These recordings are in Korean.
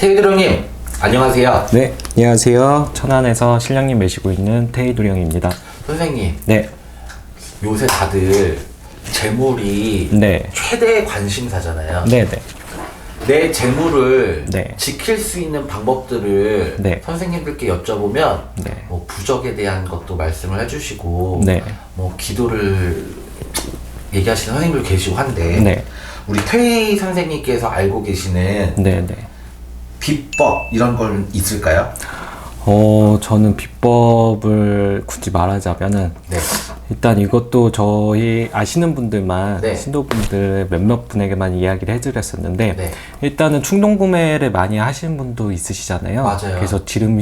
태희드롱님 안녕하세요. 네, 안녕하세요. 천안에서 신랑님 모시고 있는 테이두령입니다. 선생님 네, 요새 다들 재물이 네, 최대 관심사잖아요. 네, 네. 내 재물을 네. 지킬 수 있는 방법들을 네. 선생님들께 여쭤보면 네. 뭐 부적에 대한 것도 말씀을 해주시고 네. 뭐 기도를 얘기하시는 선생님들 계시고 한데 네. 우리 태희 선생님께서 알고 계시는 네, 네. 비법 이런 건 있을까요? 어, 저는 비법을 굳이 말하자면은 네. 일단 이것도 저희 아시는 분들만 네. 신도분들 몇몇 분에게만 이야기를 해드렸었는데 네. 일단은 충동 구매를 많이 하시는 분도 있으시잖아요. 맞아요. 그래서 지름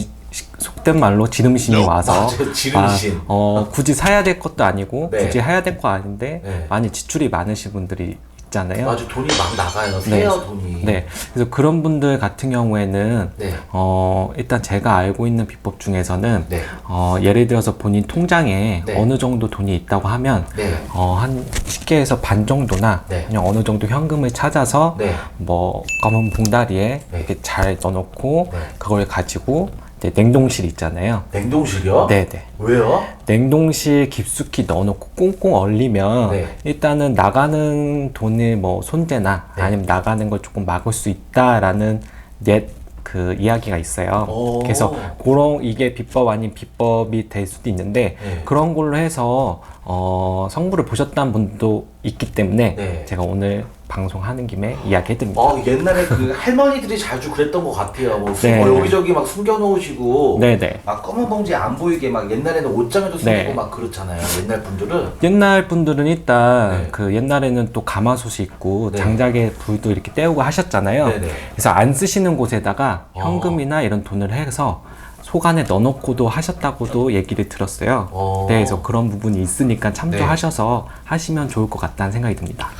속된 말로 지름신이 와서 맞아요. 지름신. 아, 어, 굳이 사야 될 것도 아니고 네. 굳이 해야 될 거 아닌데 네. 많이 지출이 많으신 분들이 있 잖아요. 맞아 돈이 막 나가요. 세요 돈이. 네. 그래서 그런 분들 같은 경우에는 네. 어, 일단 제가 알고 있는 비법 중에서는 네. 어, 예를 들어서 본인 통장에 네. 어느 정도 돈이 있다고 하면 네. 어, 한 10개에서 반 정도나 네. 그냥 어느 정도 현금을 찾아서 네. 뭐 검은 봉다리에 네. 이렇게 잘 넣어놓고 네. 그걸 가지고 이제 냉동실 있잖아요. 냉동실이요? 네네. 왜요? 냉동실 깊숙이 넣어놓고 꽁꽁 얼리면 네. 일단은 나가는 돈을 뭐 손재나 네. 아니면 나가는 걸 조금 막을 수 있다라는 옛 그 이야기가 있어요. 오. 그래서 그런 이게 비법 아닌 비법이 될 수도 있는데 네. 그런 걸로 해서 어, 성부를 보셨다는 분도 있기 때문에 네. 제가 오늘 방송하는 김에 이야기해드립니다. 어 옛날에 그 할머니들이 자주 그랬던 것 같아요. 뭐 숨- 네. 어, 여기저기 막 숨겨놓으시고 네네. 막 검은 봉지 안 보이게 막 옛날에는 옷장에도 숨기고 네. 막 그렇잖아요. 옛날 분들은 옛날 분들은 일단 네. 그 옛날에는 또 가마솥이 있고 네. 장작에 불도 이렇게 때우고 하셨잖아요. 네네. 그래서 안 쓰시는 곳에다가 어. 현금이나 이런 돈을 해서 속 안에 넣어놓고도 하셨다고도 얘기를 들었어요. 어. 네, 그래서 그런 부분이 있으니까 참조하셔서 하시면 좋을 것 같다는 생각이 듭니다.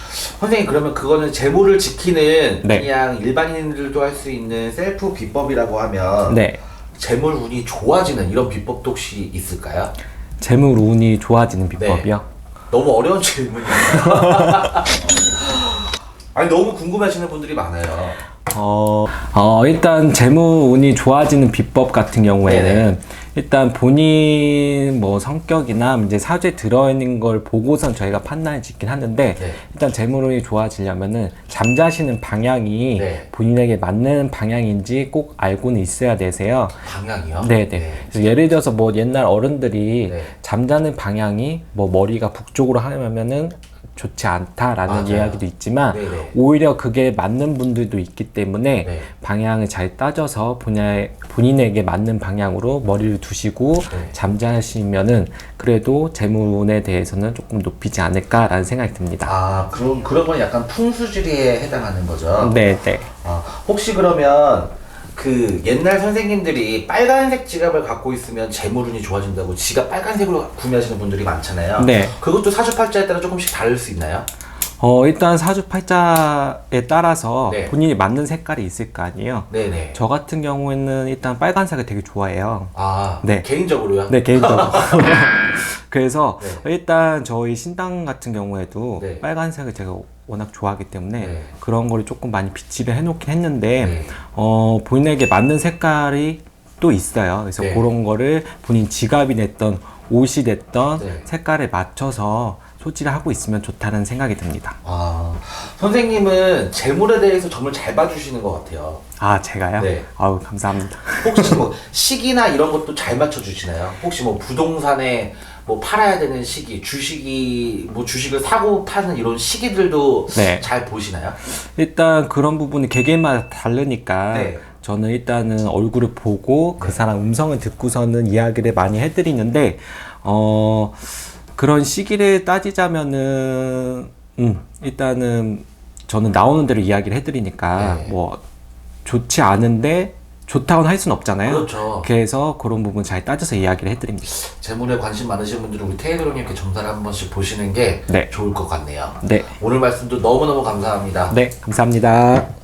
선생님 그러면 그거는 재물을 지키는 네. 그냥 일반인들도 할 수 있는 셀프 비법이라고 하면 네. 재물 운이 좋아지는 이런 비법도 혹시 있을까요? 재물 운이 좋아지는 비법이요. 너무 어려운 질문이에요. 아니 너무 궁금해하시는 분들이 많아요. 어, 어, 일단 재무 운이 좋아지는 비법 같은 경우에는 네네. 일단 본인 뭐 성격이나 이제 사주에 들어있는 걸 보고선 저희가 판단을 짓긴 하는데 네. 일단 재무 운이 좋아지려면은 잠자시는 방향이 네. 본인에게 맞는 방향인지 꼭 알고는 있어야 되세요. 방향이요? 네네. 그래서 예를 들어서 뭐 옛날 어른들이 네. 잠자는 방향이 뭐 머리가 북쪽으로 하면은 좋지 않다라는 맞아요. 이야기도 있지만 네네. 오히려 그게 맞는 분들도 있기 때문에 네. 방향을 잘 따져서 본인, 본인에게 맞는 방향으로 머리를 두시고 네. 잠자시면은 그래도 재물운에 대해서는 조금 높이지 않을까라는 생각이 듭니다. 아 그런 그런 건 약간 풍수지리에 해당하는 거죠. 네, 네. 아, 혹시 그러면 그 옛날 선생님들이 빨간색 지갑을 갖고 있으면 재물운이 좋아진다고 지갑 빨간색으로 구매하시는 분들이 많잖아요. 네. 그것도 사주팔자에 따라 조금씩 다를 수 있나요? 어, 일단 사주팔자에 따라서 네. 본인이 맞는 색깔이 있을 거 아니에요. 네네. 저 같은 경우에는 일단 빨간색을 되게 좋아해요. 아 네. 개인적으로요? 네, 개인적으로. 그래서 네. 일단 저희 신당 같은 경우에도 네. 빨간색을 제가 워낙 좋아하기 때문에 네. 그런 거를 조금 많이 비치를 해놓긴 했는데 네. 어, 본인에게 맞는 색깔이 또 있어요. 그래서 네. 그런 거를 본인 지갑이 됐던 옷이 됐던 네. 색깔에 맞춰서 소지를 하고 있으면 좋다는 생각이 듭니다. 아 선생님은 재물에 대해서 정말 잘 봐주시는 것 같아요. 아, 제가요? 네. 아우, 감사합니다. 혹시 뭐 시기나 이런 것도 잘 맞춰주시나요? 혹시 뭐 부동산에 뭐 팔아야 되는 시기, 주식이 뭐 주식을 사고 파는 이런 시기들도 네. 잘 보시나요? 일단 그런 부분이 개개인마다 다르니까 네. 저는 일단은 얼굴을 보고 그 사람 음성을 듣고서는 이야기를 많이 해드리는데 어 그런 시기를 따지자면은 음 일단은 저는 나오는 대로 이야기를 해드리니까 네. 뭐 좋지 않은데 좋다고는 할 수는 없잖아요. 그렇죠. 그래서 그런 부분 잘 따져서 이야기를 해드립니다. 재물에 관심 많으신 분들은 우리 테이블님께 점사를 한 번씩 보시는 게 네. 좋을 것 같네요. 네, 오늘 말씀도 너무너무 감사합니다. 네 감사합니다.